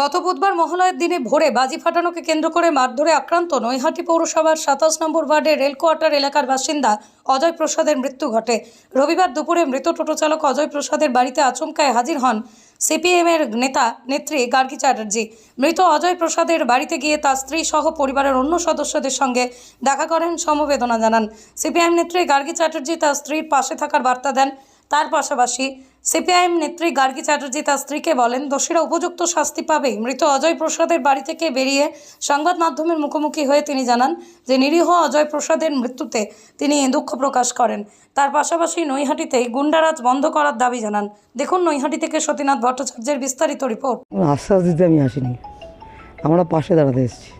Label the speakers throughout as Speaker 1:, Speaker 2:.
Speaker 1: গত বুধবার মহালয়ের দিনে ভোরে বাজি ফাটানোকে কেন্দ্র করে মারধরে আক্রান্ত নৈহাটি পৌরসভার সাতাশ নম্বর ওয়ার্ডের রেল কোয়ার্টার এলাকার বাসিন্দা অজয় প্রসাদের মৃত্যু ঘটে। রবিবার দুপুরে মৃত টোটো চালক অজয় প্রসাদের বাড়িতে আচমকায় হাজির হন সিপিএমের নেতা, নেত্রী গার্গী চ্যাটার্জি। মৃত অজয় প্রসাদের বাড়িতে গিয়ে তার স্ত্রী সহ পরিবারের অন্য সদস্যদের সঙ্গে দেখা করেন সমবেদনা জানান। সিপিএম নেত্রী গার্গী চ্যাটার্জি তার স্ত্রীর পাশে থাকার বার্তা দেন। তার পাশাপাশি সিপিআইএম নেত্রী গার্গী চ্যাটার্জি তার স্ত্রীকে বলেন, দোষীরা উপযুক্ত শাস্তি পাবে। মৃত অজয় প্রসাদের বাড়ি থেকে বেরিয়ে সংবাদ মাধ্যমের মুখোমুখি হয়ে তিনি জানান যে, নিরীহ অজয় প্রসাদের মৃত্যুতে তিনি দুঃখ প্রকাশ করেন। তার পাশাপাশি নৈহাটিতে গুন্ডারাজ বন্ধ করার দাবি জানান। দেখুন নৈহাটি থেকে সতীনাথ ভট্টাচার্যের বিস্তারিত রিপোর্ট।
Speaker 2: আশ্বাস দিতে আমি আসিনি। আমরা পাশে দাঁড়াতে এসেছি।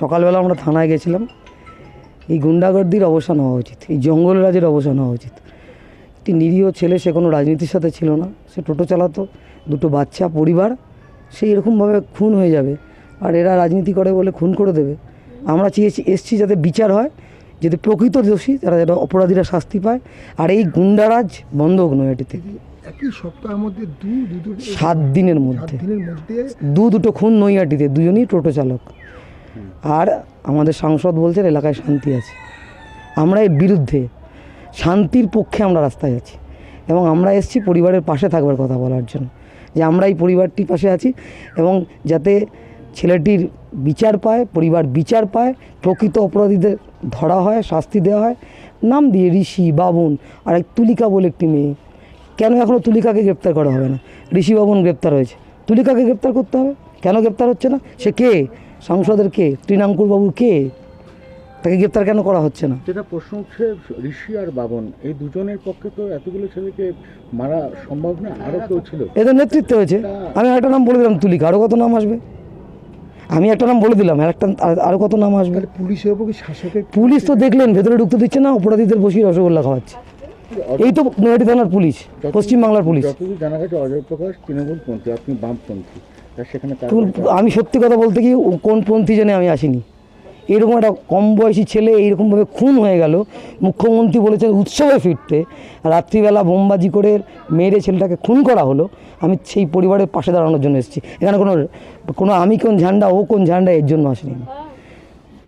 Speaker 2: সকালবেলা আমরা থানায় গেছিলাম। এই গুন্ডাগর্দির অবসান হওয়া উচিত। এই জঙ্গল রাজের অবসান হওয়া উচিত। একটি নিরীহ ছেলে সে কোনো রাজনীতির সাথে ছিল না। সে টোটো চালাতো দুটো বাচ্চা পরিবার সে এরকমভাবে খুন হয়ে যাবে। আর এরা রাজনীতি করে বলে খুন করে দেবে। আমরা চেয়েছি এসছি যাতে বিচার হয় যাতে প্রকৃত দোষী তারা যারা অপরাধীরা শাস্তি পায়। আর এই গুন্ডারাজ বন্ধ হোক নৈহাটিতে
Speaker 3: একই সপ্তাহের মধ্যে দু দুটো
Speaker 2: সাত দিনের মধ্যে।
Speaker 3: দিনের মধ্যে
Speaker 2: দু দুটো খুন নৈহাটিতে দুজনই টোটো চালক। আর আমাদের সাংসদ বলছেন এলাকায় শান্তি আছে। আমরা এর বিরুদ্ধে শান্তির পক্ষে আমরা রাস্তায় আছি। এবং আমরা এসেছি পরিবারের পাশে থাকবার কথা বলার জন্য। যে আমরা এই পরিবারটির পাশে আছি এবং যাতে ছেলেটির বিচার পায়, পরিবার বিচার পায়, প্রকৃত অপরাধীদের ধরা হয়, শাস্তি দেওয়া হয়। নাম দিয়ে ঋষি, বাবন আর এক তুলিকা বলে একটি মেয়ে। কেন এখনও তুলিকাকে গ্রেপ্তার করা হবে না? ঋষি, বাবন গ্রেপ্তার হয়েছে। তুলিকাকে গ্রেপ্তার করতে হবে? কেন গ্রেপ্তার হচ্ছে না? সে কে? সাংসদের কে? তৃণাঙ্কুর কে? তাকে গ্রেপ্তার কেন করা হচ্ছে না?
Speaker 4: যেটা প্রশ্ন উঠছে ঋষি আর বাবন এই দুজনের পক্ষে তো এতগুলো ছেলেকে মারা সম্ভব না আরও কেউ ছিল।
Speaker 2: এদের নেতৃত্ব হয়েছে। আমি একটা নাম বলে দিলাম তুলিকা। আরও কত নাম আসবে? আমি একটা নাম বলে দিলাম আর একটা আর- আরও কত নাম আসবে?
Speaker 3: পুলিশের উপর শাসকের
Speaker 2: পুলিশ তো দেখলেন ভেতরে ঢুকতে দিচ্ছে না অপরাধীদের বসিয়ে রসগোল্লা খাওয়াচ্ছে। এই তো নৈহাটি থানার পুলিশ পশ্চিমবাংলার পুলিশ।
Speaker 4: জানা গেছে অজয় প্রকাশ তৃণমূলপন্থী আপনি বামপন্থী। সেখানে
Speaker 2: আমি সত্যি কথা বলতে কি কোন পন্থী জেনে আমি আসিনি। এরকম একটা কম বয়সী ছেলে এইরকমভাবে খুন হয়ে গেল। মুখ্যমন্ত্রী বলেছেন উৎসবে ফিরতে। রাত্রিবেলা বোমবাজি করে মেয়েরে ছেলেটাকে খুন করা হলো। আমি সেই পরিবারের পাশে দাঁড়ানোর জন্য এসেছি। এখানে কোনো কোনো আমি কোন ঝান্ডা, ও কোন ঝান্ডা, এর জন্য আসিনি।